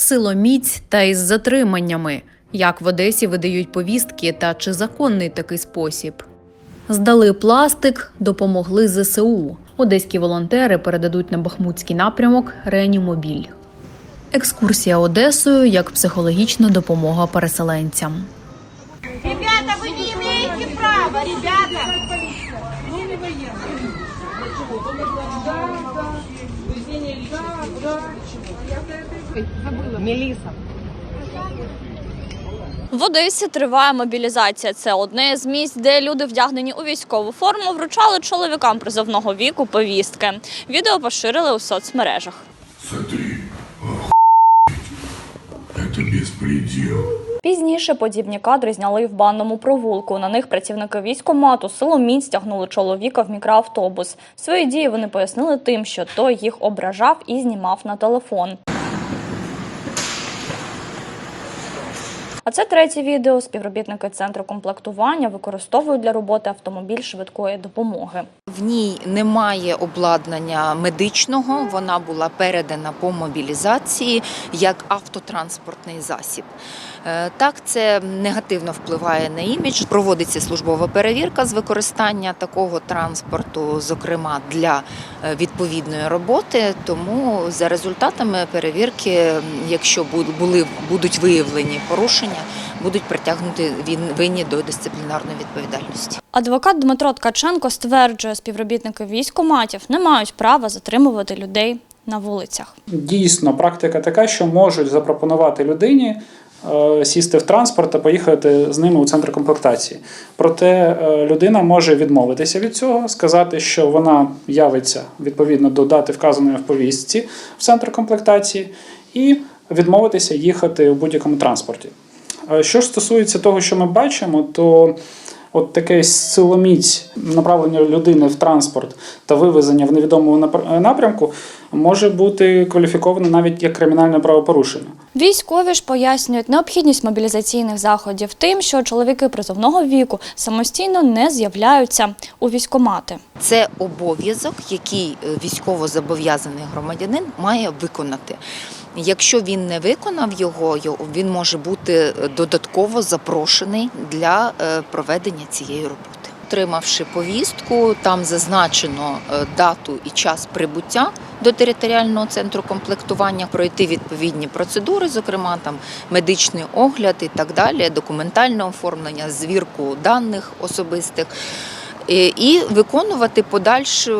силоміць та із затриманнями, як в Одесі видають повістки та чи законний такий спосіб. Здали пластик, допомогли ЗСУ. Одеські волонтери передадуть на Бахмутський напрямок реанімобіль. Екскурсія Одесою як психологічна допомога переселенцям. Ребята, вы не имеете права, ребята. В Одесі триває мобілізація. Це одне з місць, де люди, вдягнені у військову форму, вручали чоловікам призовного віку повістки. Відео поширили у соцмережах. Смотри, охуеть. Это беспредел. Пізніше подібні кадри зняли в банному провулку. На них працівники військкомату силоміць стягнули чоловіка в мікроавтобус. Свої дії вони пояснили тим, що той їх ображав і знімав на телефон. А це третє відео. Співробітники центру комплектування використовують для роботи автомобіль швидкої допомоги. В ній немає обладнання медичного. Вона була передана по мобілізації як автотранспортний засіб. Е, Так, це негативно впливає на імідж. Проводиться службова перевірка з використання такого транспорту, зокрема для е, відповідної роботи. Тому за результатами перевірки, якщо бу- були будуть виявлені порушення, будуть притягнуті він- винні до дисциплінарної відповідальності. Адвокат Дмитро Ткаченко стверджує, співробітники військкоматів не мають права затримувати людей на вулицях. Дійсно, практика така, що можуть запропонувати людині е, сісти в транспорт та поїхати з ними у центр комплектації. Проте е, людина може відмовитися від цього, сказати, що вона явиться відповідно до дати вказаної в повістці в центр комплектації, і відмовитися їхати у будь-якому транспорті. Е, Що ж стосується того, що ми бачимо, то от таке силоміць направлення людини в транспорт та вивезення в невідомому напр- напрямку може бути кваліфіковано навіть як кримінальне правопорушення. Військові ж пояснюють необхідність мобілізаційних заходів тим, що чоловіки призовного віку самостійно не з'являються у військкомати. Це обов'язок, який е, військовозобов'язаний громадянин має виконати. Якщо він не виконав його, він може бути е, додатково запрошений для е, проведення цієї роботи. Отримавши повістку, там зазначено е, дату і час прибуття до територіального центру комплектування, пройти відповідні процедури, зокрема там медичний огляд і так далі, документальне оформлення, звірку даних особистих. І виконувати подальше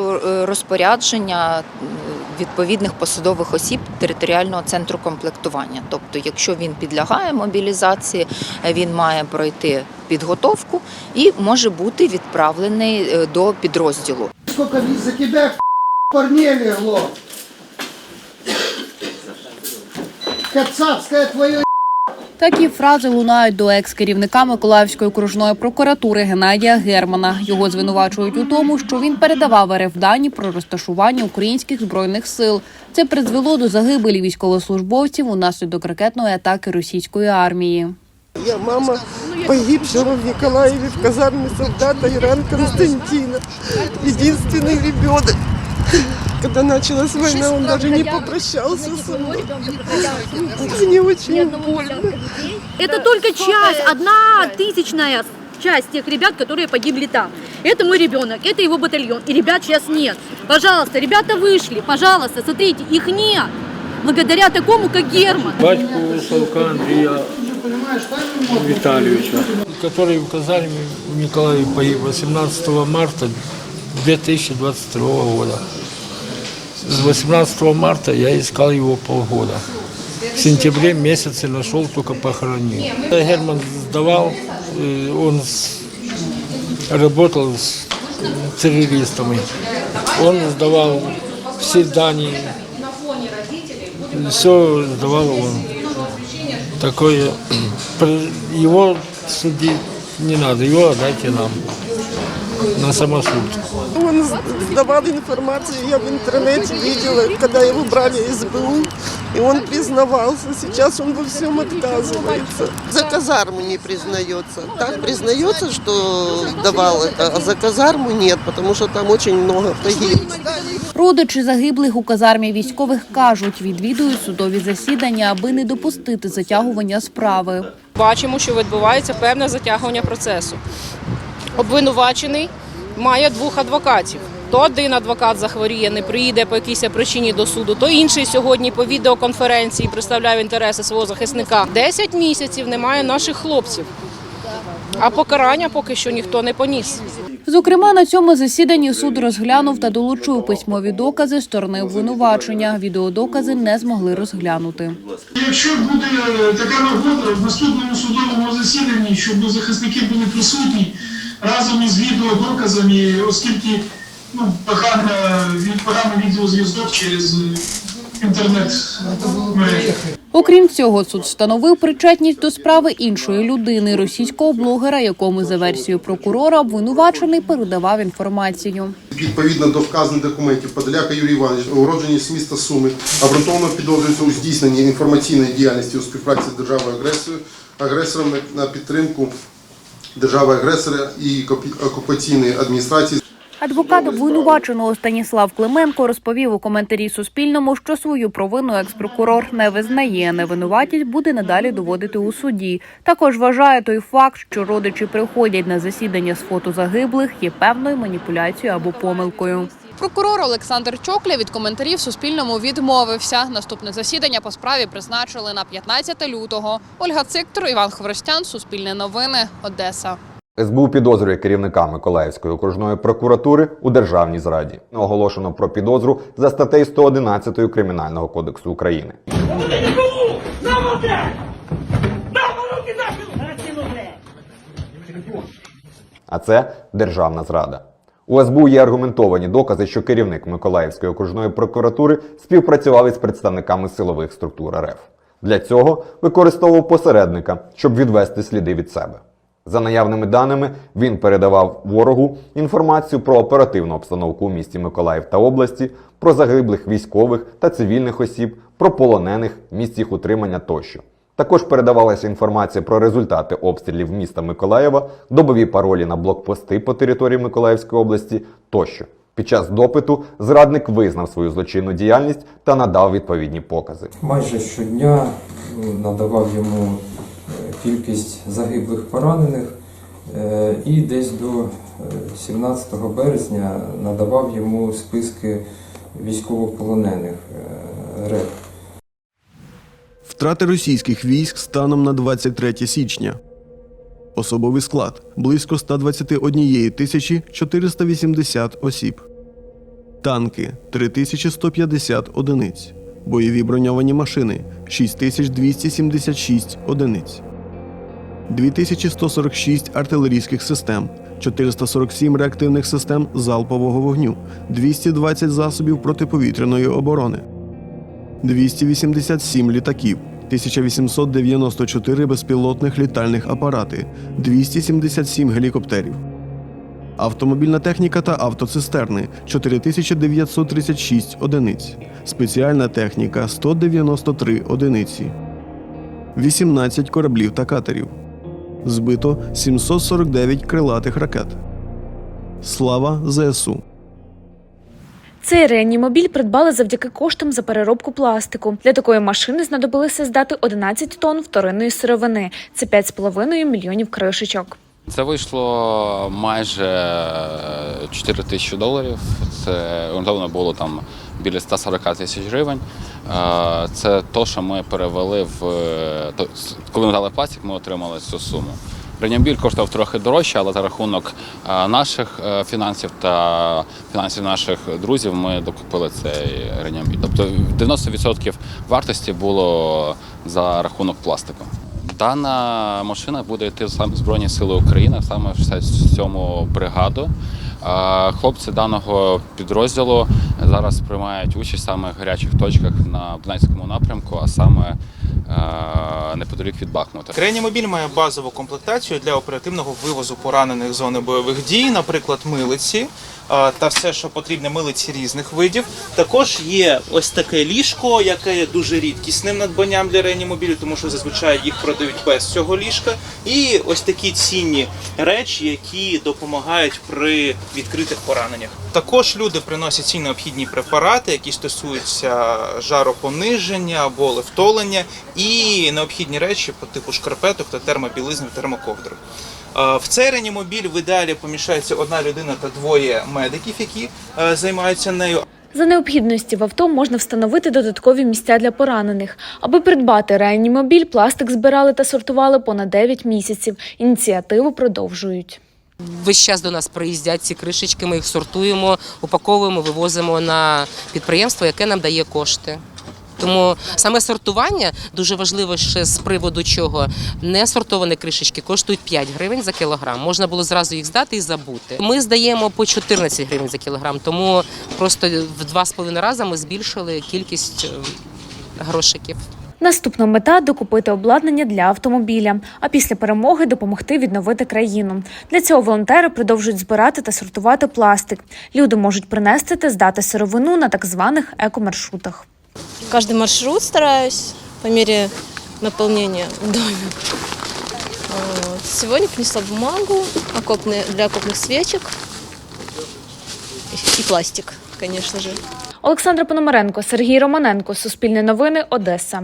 розпорядження відповідних посадових осіб територіального центру комплектування. Тобто, якщо він підлягає мобілізації, він має пройти підготовку і може бути відправлений е, до підрозділу. Скільки він закидає парней легло. Кацапское твое Такі фрази лунають до екс-керівника Миколаївської окружної прокуратури Геннадія Германа. Його звинувачують у тому, що він передавав РФ дані про розташування українських збройних сил. Це призвело до загибелі військовослужбовців унаслідок ракетної атаки російської армії. Я мама погибшего в Николаеве в казарме солдата Иран Константина. Единственный ребенок. Когда началась война, он даже не попрощался со мной. Мне очень больно. Это только часть, одна тысячная часть тех ребят, которые погибли там. Это мой ребенок, это его батальон. И ребят сейчас нет. Пожалуйста, ребята вышли, пожалуйста, смотрите, их нет. Благодаря такому, как Герман. батьку Савка Андрея Витальевича, который в Николаеве погиб 18 марта 2022 года. С 18 марта я искал его полгода. В сентябре месяце нашел, только похоронил. Герман сдавал, э, он работал с террористами. Он сдавал все данные, все сдавал он. Такое, про- его судить не надо, его отдайте нам. на самосуд. Он давал информацию, я в интернете видела, когда его брали из СБУ, и он признавался. Сейчас он во всем отказывается. За казарму не признается. Так признается, что давал это, а за казарму нет, потому что там очень много погиб. Родичі загиблих у казармі військових кажуть, відвідують судові засідання, аби не допустити затягування справи. Бачимо, що відбувається певне затягування процесу. Обвинувачений має двох адвокатів. То один адвокат захворіє, не приїде по якійсь причині до суду, то інший сьогодні по відеоконференції представляє інтереси свого захисника. Десять місяців немає наших хлопців, а покарання поки що ніхто не поніс. Зокрема, на цьому засіданні суд розглянув та долучив письмові докази сторони обвинувачення. Відеодокази не змогли розглянути. Якщо буде така нагода в наступному судовому засіданні, щоб захисники були присутні разом із відеодоказами, оскільки ну, погано, від- поганий відеозв'язок через е, інтернет. Окрім цього, суд встановив причетність до справи іншої людини, російського блогера, якому за версією прокурора обвинувачений передавав інформацію. Відповідно до вказаних документів Подоляка Юрій Іванович, уроджений з міста Суми, обґрунтовано підозрюється у здійсненні інформаційної діяльності у співпраці з державою агресором, агресором на підтримку держави агресора і окупаційної адміністрації. Адвокат обвинуваченого Станіслав Клименко розповів у коментарі Суспільному, що свою провину екс-прокурор не визнає. Невинуватість буде надалі доводити у суді. Також вважає той факт, що родичі приходять на засідання з фото загиблих, є певною маніпуляцією або помилкою. Прокурор Олександр Чокля від коментарів Суспільному відмовився. Наступне засідання по справі призначили на 15 лютого. Ольга Циктор, Іван Хворостян, Суспільне новини, Одеса. СБУ підозрює керівника Миколаївської окружної прокуратури у державній зраді. Оголошено про підозру за статтею 111 Кримінального кодексу України. А це державна зрада. У СБУ є аргументовані докази, що керівник Миколаївської окружної прокуратури співпрацював із представниками силових структур РФ. Для цього використовував посередника, щоб відвести сліди від себе. За наявними даними, він передавав ворогу інформацію про оперативну обстановку у місті Миколаїв та області, про загиблих військових та цивільних осіб, про полонених, місць їх утримання тощо. Також передавалася інформація про результати обстрілів міста Миколаєва, добові паролі на блокпости по території Миколаївської області тощо. Під час допиту зрадник визнав свою злочинну діяльність та надав відповідні покази. Майже щодня ну, надавав йому е, кількість загиблих поранених е, і десь до е, 17 березня надавав йому списки військовополонених е, РФ. Втрати російських військ станом на 23 січня. Особовий склад близько 121 тисячі 480 осіб. Танки 3150 одиниць. Бойові броньовані машини 6276 одиниць. 2146 артилерійських систем, 447 реактивних систем залпового вогню, 220 засобів протиповітряної оборони, 287 літаків, 1894 безпілотних літальних апарати, 277 гелікоптерів. Автомобільна техніка та автоцистерни 4936 одиниць. Спеціальна техніка 193 одиниці. 18 кораблів та катерів. Збито 749 крилатих ракет. Слава ЗСУ! Цей реанімобіль придбали завдяки коштам за переробку пластику. Для такої машини знадобилося здати 11 тонн вторинної сировини. Це 5,5 мільйонів кришечок. Це вийшло майже 4 тисячі доларів. Це орієнтовно було там біля 140 тисяч гривень. Е, Це то, що ми перевели в то- коли ми дали пластик, ми отримали цю суму. Реанімобіль коштував трохи дорожче, але за рахунок е, наших е, фінансів та фінансів наших друзів ми докупили цей ренімбіль. Тобто 90% вартості було за рахунок пластику. Дана машина буде йти в Збройні Сили України, саме в 67-му бригаду. Хлопці даного підрозділу зараз приймають участь саме в гарячих точках на Донецькому напрямку, а саме е, неподалік від Бахмута. Реанімобіль має базову комплектацію для оперативного вивозу поранених зони бойових дій, наприклад, милиці та все, що потрібне милиці різних видів. Також є ось таке ліжко, яке є дуже рідкісним надбанням для реанімобілю, тому що зазвичай їх продають без цього ліжка. І ось такі цінні речі, які допомагають при відкритих пораненнях. Також люди приносять ці необхідні препарати, які стосуються жаропониження, або болевтолення і необхідні речі по типу шкарпеток та термобілизни, термоковдри. Е, В цей реанімобіль в ідеалі поміщається одна людина та двоє медиків, які е, займаються нею. За необхідності в авто можна встановити додаткові місця для поранених. Аби придбати реанімобіль, пластик збирали та сортували понад 9 місяців. Ініціативу продовжують. Весь час до нас приїздять ці кришечки, ми їх сортуємо, упаковуємо, вивозимо на підприємство, яке нам дає кошти. Тому саме сортування дуже важливо ще з приводу чого не сортовані кришечки коштують 5 гривень за кілограм. Можна було зразу їх здати і забути. Ми здаємо по 14 гривень за кілограм, тому просто в два з половиною рази ми збільшили кількість е, грошиків. Наступна мета докупити обладнання для автомобіля, а після перемоги допомогти відновити країну. Для цього волонтери продовжують збирати та сортувати пластик. Люди можуть принести та здати сировину на так званих екомаршрутах. Каждый маршрут стараюсь по мере наполнения в доме. Вот. Сегодня принесла бумагу окопные, для окопных свечек и, и пластик, конечно же. Олександра Пономаренко, Сергій Романенко, Суспільне новини, Одеса.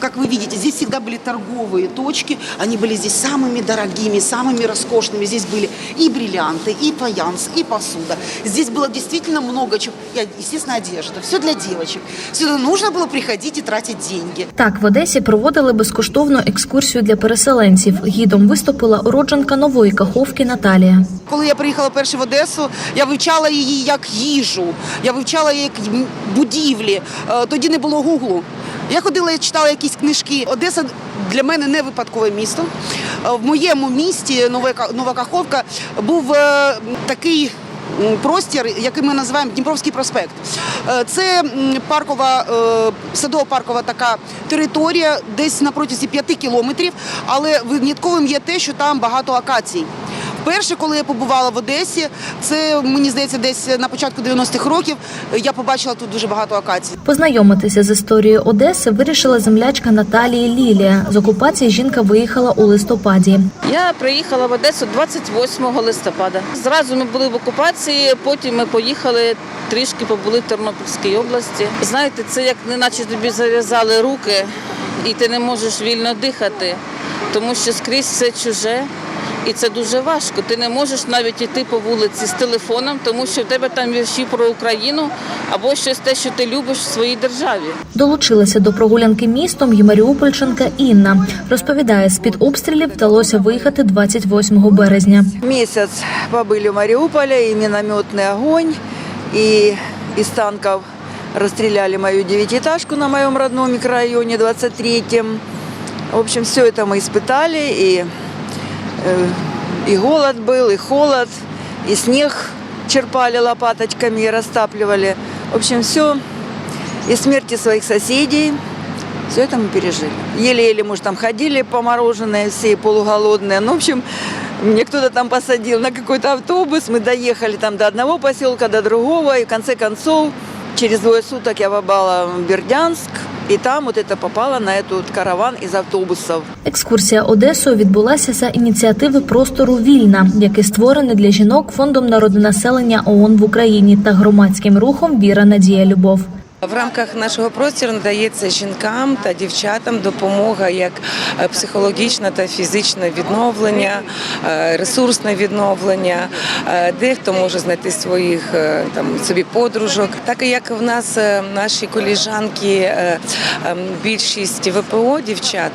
Как вы видите, здесь всегда были торговые точки. Они были здесь самыми дорогими, самыми роскошными. Здесь были и бриллианты, и фаянс, и посуда. Здесь было действительно много чего. И, естественно, одежда. Все для девочек. Сюда нужно было приходить и тратить деньги. Так, в Одесі проводили безкоштовну екскурсію для переселенців. Гідом виступила уродженка нової Каховки Наталія. Коли я приїхала перше в Одесу, я вивчала її як їжу, я вивчала її як будівлі. Е, Тоді не було гуглу. Я ходила і читала якісь книжки. Одеса для мене не випадкове місто. Е, В моєму місті Нова Каховка був е, такий простір, який ми називаємо Дніпровський проспект. Е, Це паркова, е, садово-паркова така територія, десь на протязі п'яти кілометрів, але винятковим є те, що там багато акацій. Перше, коли я побувала в Одесі, це мені здається, десь на початку 90-х років я побачила тут дуже багато акацій. Познайомитися з історією Одеси вирішила землячка Наталії Лілія. З окупації жінка виїхала у листопаді. Я приїхала в Одесу 28 листопада. Зразу ми були в окупації, потім ми поїхали трішки побули в Тернопільській області. Знаєте, це як неначе тобі зав'язали руки, і ти не можеш вільно дихати, тому що скрізь все чуже. І це дуже важко. Ти не можеш навіть йти по вулиці з телефоном, тому що в тебе там вірші про Україну або щось те, що ти любиш в своїй державі. Долучилася до прогулянки містом і маріупольчанка Інна. Розповідає, з-під обстрілів вдалося виїхати 28 березня. Месяц побыли в Мариуполе, и минометный огонь, и из танков расстреляли мою девятиэтажку на моем родном микрорайоне 23-м. В общем, все это мы испытали, и, э, и голод был, и холод, и снег черпали лопаточками и растапливали. В общем, все, и смерти своих соседей, все это мы пережили. Еле-еле, может, там ходили помороженные, все полуголодные. Ну, в общем, мне кто-то там посадил на какой-то автобус. Мы доехали там до одного поселка, до другого. И в конце концов, через двое суток я попала в Бердянск. І там от это попала на этот караван із автобусов. Екскурсія Одесою відбулася за ініціативи простору Вільна, який створений для жінок фондом народонаселення ООН в Україні та громадським рухом Віра Надія Любов. В рамках нашого простору надається жінкам та дівчатам допомога як е, психологічне та фізичне відновлення, е, ресурсне відновлення. Е, Дехто може знайти своїх там собі подружок. Так як в нас наші коліжанки, е, е, більшість ВПО дівчат.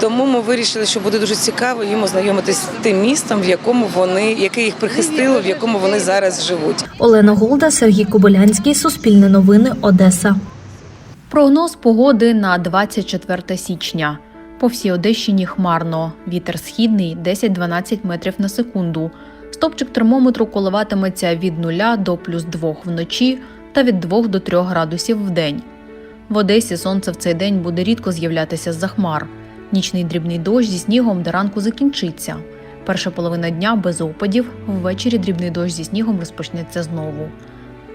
Тому ми вирішили, що буде дуже цікаво їм ознайомитись з тим містом, в якому вони, яке їх прихистило, в якому вони зараз живуть. Олена Голда, Сергій Кобилянський, Суспільне новини, Одеса. Прогноз погоди на 24 січня. По всій Одещині хмарно. Вітер східний 10-12 метрів на секунду. Стопчик термометру коливатиметься від 0 до плюс 2 вночі та від 2 до 3 градусів в день. В Одесі сонце в цей день буде рідко з'являтися з-за хмар. Нічний дрібний дощ зі снігом до ранку закінчиться. Перша половина дня без опадів, ввечері дрібний дощ зі снігом розпочнеться знову.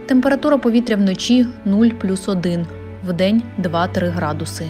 Температура повітря вночі 0 плюс 1, вдень 2-3 градуси.